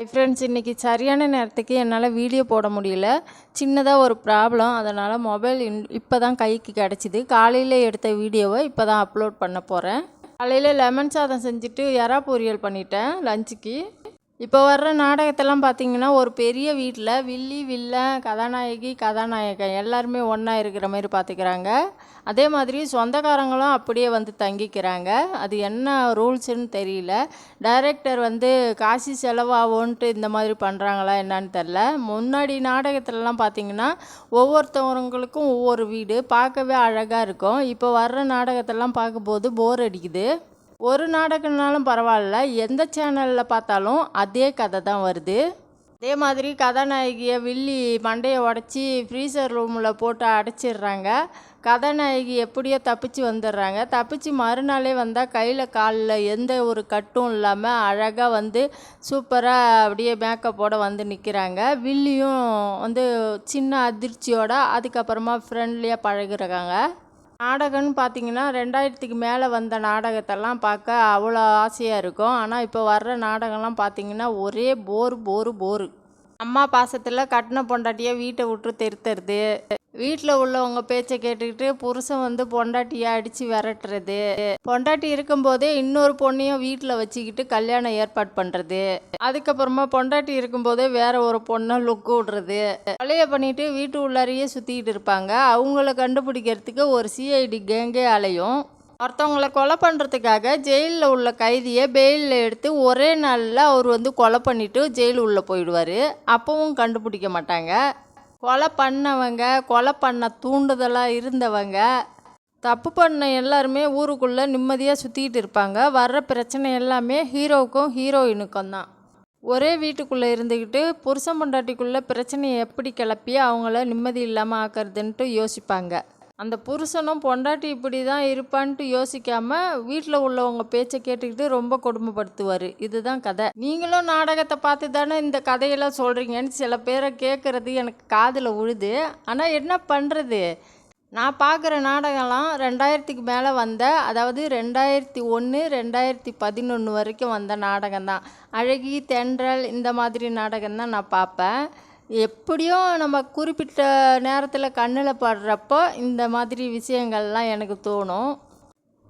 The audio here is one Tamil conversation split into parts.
ஃப்ரெண்ட்ஸ் இன்றைக்கி சரியான நேரத்துக்கு என்னால் வீடியோ போட முடியல. சின்னதாக ஒரு ப்ராப்ளம் அதனால் மொபைல் இன் இப்போ தான் கைக்கு கிடச்சிது. காலையில் எடுத்த வீடியோவை இப்போ தான் அப்லோட் பண்ண போகிறேன் காலையில் லெமன் சாதம் செஞ்சுட்டு எறா பொரியல் பண்ணிட்டேன் லஞ்சுக்கு இப்போ வர்ற நாடகத்தெல்லாம் பார்த்தீங்கன்னா ஒரு பெரிய வீட்டில் வில்லி வில்லன் கதாநாயகி கதாநாயகன் எல்லாருமே ஒன்றா இருக்கிற மாதிரி பார்த்துக்கிறாங்க. அதே மாதிரி சொந்தக்காரங்களும் அப்படியே வந்து தங்கிக்கிறாங்க. அது என்ன ரூல்ஸுன்னு தெரியல. டைரக்டர் வந்து காசு செலவாகும்ன்ட்டு இந்த மாதிரி பண்ணுறாங்களா என்னன்னு தெரில முன்னாடி நாடகத்துலலாம் பார்த்தீங்கன்னா ஒவ்வொருத்தவங்களுக்கும் ஒவ்வொரு வீடு பார்க்கவே அழகாக இருக்கும். இப்போ வர்ற நாடகத்தெல்லாம் பார்க்கும்போது போர் அடிக்குது. ஒரு நாடகம்னாலும் பரவாயில்ல. எந்த சேனலில் பார்த்தாலும் அதே கதை தான் வருது. அதே மாதிரி கதாநாயகியை வில்லி மண்டையை உடச்சி ஃப்ரீசர் ரூமில் போட்டு அடைச்சிடுறாங்க. கதாநாயகி எப்படியோ தப்பிச்சு வந்துடுறாங்க. தப்பிச்சு மறுநாளே வந்தால் கையில் காலில் எந்த ஒரு கட்டும் இல்லாமல் அழகாக வந்து சூப்பராக அப்படியே மேக்கப்போட வந்து நிற்கிறாங்க வில்லியும் வந்து சின்ன அதிர்ச்சியோட அதுக்கப்புறமா ஃப்ரெண்ட்லியாக பழகுறாங்க. நாடகம்னு பார்த்தீங்கன்னா ரெண்டாயிரத்துக்கு மேலே வந்த நாடகத்தெல்லாம் பார்க்க அவ்வளோ ஆசையாக இருக்கும். ஆனால் இப்போ வர்ற நாடகம்லாம் பார்த்தீங்கன்னா ஒரே போர் போர் போர். அம்மா பாசத்தில் கட்டின பொண்டாட்டியை வீட்டை விட்டு தெருத்துறது. வீட்டில் உள்ளவங்க பேச்சை கேட்டுக்கிட்டு புருஷன் வந்து பொண்டாட்டியை அடித்து விரட்டுறது. பொண்டாட்டி இருக்கும்போதே இன்னொரு பொண்ணையும் வீட்டில் வச்சுக்கிட்டு கல்யாணம் ஏற்பாடு பண்ணுறது அதுக்கப்புறமா பொண்டாட்டி இருக்கும்போதே வேற ஒரு பொண்ணை லுக்கு விடுறது. கொலையை பண்ணிட்டு வீட்டு உள்ளாரையே சுற்றிக்கிட்டு இருப்பாங்க. அவங்கள கண்டுபிடிக்கிறதுக்கு ஒரு சிஐடி கேங்கே அலையும். ஒருத்தவங்களை கொலை பண்ணுறதுக்காக ஜெயிலில் உள்ள கைதியை பெயிலில் எடுத்து ஒரே நாளில் அவர் வந்து கொலை பண்ணிவிட்டு ஜெயில் உள்ளே போயிடுவார். அப்பவும் கண்டுபிடிக்க மாட்டாங்க. கொலை பண்ணவங்க கொலை பண்ண தூண்டுதலாக இருந்தவங்க தப்பு பண்ண எல்லாருமே ஊருக்குள்ளே நிம்மதியாக சுற்றிக்கிட்டு இருப்பாங்க. வர்ற பிரச்சனை எல்லாமே ஹீரோவுக்கும் ஹீரோயினுக்கும் தான். ஒரே வீட்டுக்குள்ளே இருந்துக்கிட்டு புருஷன் பொண்டாட்டிக்குள்ளே பிரச்சனையை எப்படி கிளப்பி அவங்கள நிம்மதி இல்லாமல் ஆக்கிறதுன்ட்டு யோசிப்பாங்க. அந்த புருஷனும் பொண்டாட்டி இப்படி தான் இருப்பான்ட்டு யோசிக்காமல் வீட்டில் உள்ளவங்க பேச்சை கேட்டுக்கிட்டு ரொம்ப கொடுமைப்படுத்துவார். இதுதான் கதை. நீங்களும் நாடகத்தை பார்த்து தானே இந்த கதையெல்லாம் சொல்கிறீங்கன்னு சில பேரை கேட்குறது எனக்கு காதில் உழுது. ஆனால் என்ன பண்ணுறது நான் பார்க்குற நாடகம்லாம் ரெண்டாயிரத்துக்கு மேலே வந்த அதாவது ரெண்டாயிரத்தி ஒன்று ரெண்டாயிரத்தி பதினொன்று வரைக்கும் வந்த நாடகம் தான் அழகி தென்றல் இந்த மாதிரி நாடகம் தான் நான் பார்ப்பேன். எப்படியும் நம்ம குறிப்பிட்ட நேரத்தில் கண்ணில் படுறப்போ இந்த மாதிரி விஷயங்கள்லாம் எனக்கு தோணும்.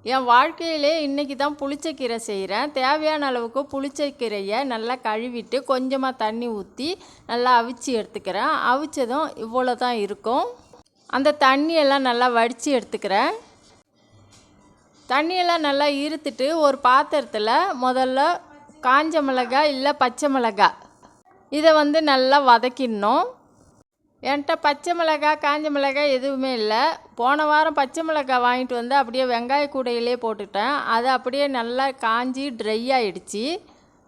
என் வாழ்க்கையிலே இன்றைக்கி தான் புளிச்சக்கீரை செய்கிறேன் தேவையான அளவுக்கு புளிச்சக்கீரையை நல்லா கழுவிட்டு கொஞ்சமாக தண்ணி ஊற்றி நல்லா அவிச்சு எடுத்துக்கிறேன். அவிச்சதும் இவ்வளோ தான் இருக்கும். அந்த தண்ணியெல்லாம் நல்லா வடித்து எடுத்துக்கிறேன். தண்ணியெல்லாம் நல்லா இருத்துட்டு ஒரு பாத்திரத்தில் முதல்ல காஞ்ச மிளகாய் இல்லை பச்சை மிளகாய் இதை வந்து நல்லா வதக்கிடணும். என்கிட்ட பச்சை மிளகாய் காஞ்ச மிளகாய் எதுவுமே இல்லை. போன வாரம் பச்சை மிளகாய் வாங்கிட்டு வந்து அப்படியே வெங்காய கூடையிலே போட்டுட்டேன். அது அப்படியே நல்லா காஞ்சி ட்ரை ஆகிடுச்சி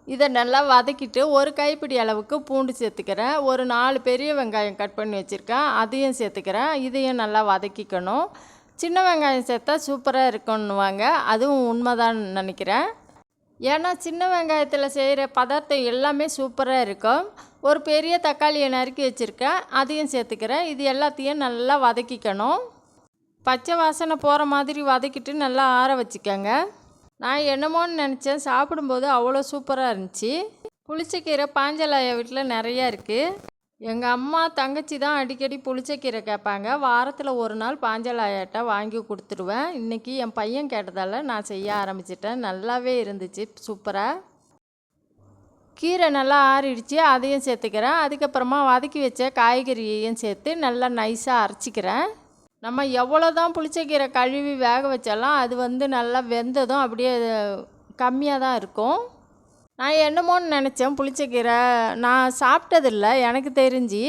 இதை நல்லா வதக்கிட்டு ஒரு கைப்பிடி அளவுக்கு பூண்டு சேர்த்துக்கிறேன். ஒரு நாலு பெரிய வெங்காயம் கட் பண்ணி வச்சுருக்கேன். அதையும் சேர்த்துக்கிறேன். இதையும் நல்லா வதக்கிக்கணும். சின்ன வெங்காயம் சேர்த்தா சூப்பராக இருக்குன்னுவாங்க. அதுவும் உண்மைதான் நினைக்கிறேன். ஏன்னா சின்ன வெங்காயத்தில் செய்கிற பதார்த்தம் எல்லாமே சூப்பராக இருக்கும். ஒரு பெரிய தக்காளியை நறுக்கி வச்சுருக்கேன். அதையும் சேர்த்துக்கிறேன். இது எல்லாத்தையும் நல்லா வதக்கிக்கணும். பச்சை வாசனை போகிற மாதிரி வதக்கிட்டு நல்லா ஆற வச்சுக்கோங்க. நான் என்னமோன்னு நினச்சேன். சாப்பிடும்போது அவ்வளோ சூப்பராக இருந்துச்சு. புளிச்சக்கீரை பாஞ்சலாய வீட்டில் நிறையா இருக்குது எங்கள் அம்மா தங்கச்சி தான் அடிக்கடி புளிச்சக்கீரை கேட்பாங்க. வாரத்தில் ஒரு நாள் பாஞ்சலாயாட்ட வாங்கி கொடுத்துருவேன் இன்றைக்கி என் பையன் கேட்டதால் நான் செய்ய ஆரம்பிச்சிட்டேன். நல்லாவே இருந்துச்சு. சூப்பராக கீரை நல்லா ஆறிடுச்சு. அதையும் சேர்த்துக்கிறேன். அதுக்கப்புறமா வதக்கி வச்ச காய்கறியையும் சேர்த்து நல்லா நைஸாக அரைச்சிக்கிறேன். நம்ம எவ்வளோ தான் புளிச்சக்கீரை கழுவி வேக வச்சாலும் அது வந்து நல்லா வெந்ததும் அப்படியே கம்மியாக தான் இருக்கும். நான் என்னமோன்னு நினச்சேன். புளிச்சக்கீரை நான் சாப்பிட்டதில்ல எனக்கு தெரிஞ்சு.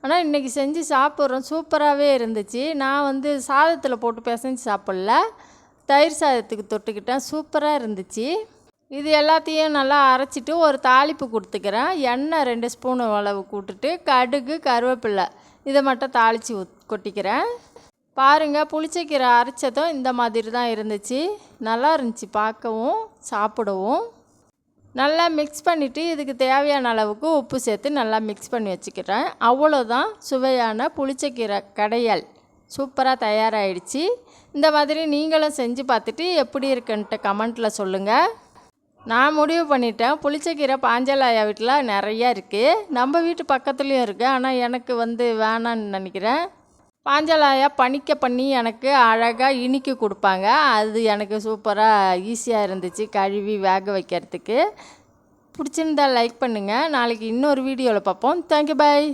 ஆனால் இன்றைக்கி செஞ்சு சாப்பிட்றோம். சூப்பராகவே இருந்துச்சு. நான் வந்து சாதத்தில் போட்டு பிசைஞ்சு சாப்பிட்ல. தயிர் சாதத்துக்கு தொட்டுக்கிட்டேன். சூப்பராக இருந்துச்சு. இது எல்லாத்தையும் நல்லா அரைச்சிட்டு ஒரு தாளிப்பு கொடுத்துக்கிறேன். எண்ணெய் ரெண்டு ஸ்பூனு அளவு கூட்டுட்டு கடுகு கருவேப்பில்லை இதை மட்டும் தாளித்து கொட்டிக்கிறேன். பாருங்கள் புளிச்சக்கீரை அரைச்சதும் இந்த மாதிரி தான் இருந்துச்சு. நல்லா இருந்துச்சு. பார்க்கவும் சாப்பிடவும். நல்லா மிக்ஸ் பண்ணிவிட்டு இதுக்கு தேவையான அளவுக்கு உப்பு சேர்த்து நல்லா மிக்ஸ் பண்ணி வச்சுக்கிறேன். அவ்வளோதான் சுவையான புளிச்சக்கீரை கடையல். சூப்பராக தயாராகிடுச்சு இந்த மாதிரி நீங்களும் செஞ்சு பார்த்துட்டு எப்படி இருக்குன்ட்டு கமெண்ட்டில் சொல்லுங்கள் நான் முடிவு பண்ணிட்டேன். புளிச்சக்கீரை பாஞ்சலாயா வீட்டில் நிறையா இருக்குது நம்ம வீட்டு பக்கத்துலேயும் இருக்குது ஆனால் எனக்கு வந்து வேணான்னு நினைக்கிறேன். பாஞ்சலாயா பணிக்க பண்ணி எனக்கு அழகாக இனிக்கி கொடுப்பாங்க. அது எனக்கு சூப்பராக ஈஸியாக இருந்துச்சு கழுவி வேக வைக்கிறதுக்கு. பிடிச்சிருந்தா லைக் பண்ணுங்கள் நாளைக்கு இன்னொரு வீடியோவில் பார்ப்போம். Thank you bye